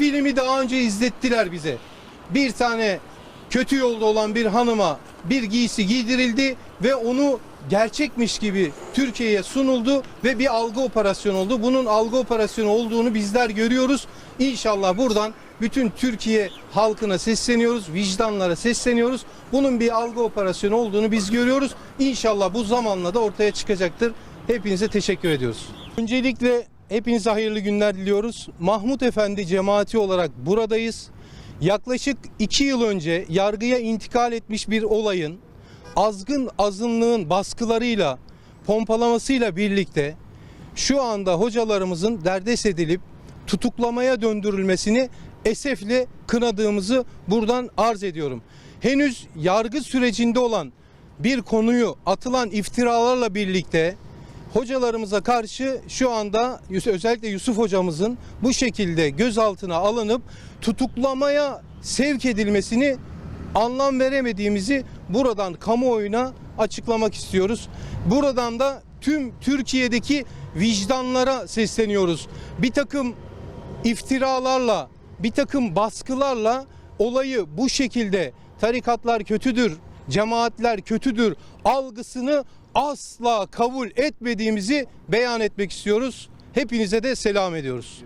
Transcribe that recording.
filmi daha önce izlettiler bize. Bir tane kötü yolda olan bir hanıma bir giysi giydirildi ve onu gerçekmiş gibi Türkiye'ye sunuldu ve bir algı operasyonu oldu. Bunun algı operasyonu olduğunu bizler görüyoruz. İnşallah buradan bütün Türkiye halkına sesleniyoruz, vicdanlara sesleniyoruz. Bunun bir algı operasyonu olduğunu biz görüyoruz. İnşallah bu zamanla da ortaya çıkacaktır. Hepinize teşekkür ediyoruz. Öncelikle hepinize hayırlı günler diliyoruz. Mahmut Efendi cemaati olarak buradayız. Yaklaşık iki yıl önce yargıya intikal etmiş bir olayın azgın azınlığın baskılarıyla, pompalamasıyla birlikte şu anda hocalarımızın derdest edilip tutuklamaya döndürülmesini esefle kınadığımızı buradan arz ediyorum. Henüz yargı sürecinde olan bir konuyu atılan iftiralarla birlikte hocalarımıza karşı şu anda özellikle Yusuf hocamızın bu şekilde gözaltına alınıp tutuklamaya sevk edilmesini anlam veremediğimizi buradan kamuoyuna açıklamak istiyoruz. Buradan da tüm Türkiye'deki vicdanlara sesleniyoruz. Bir takım iftiralarla, bir takım baskılarla olayı bu şekilde tarikatlar kötüdür, cemaatler kötüdür algısını asla kabul etmediğimizi beyan etmek istiyoruz. Hepinize de selam ediyoruz.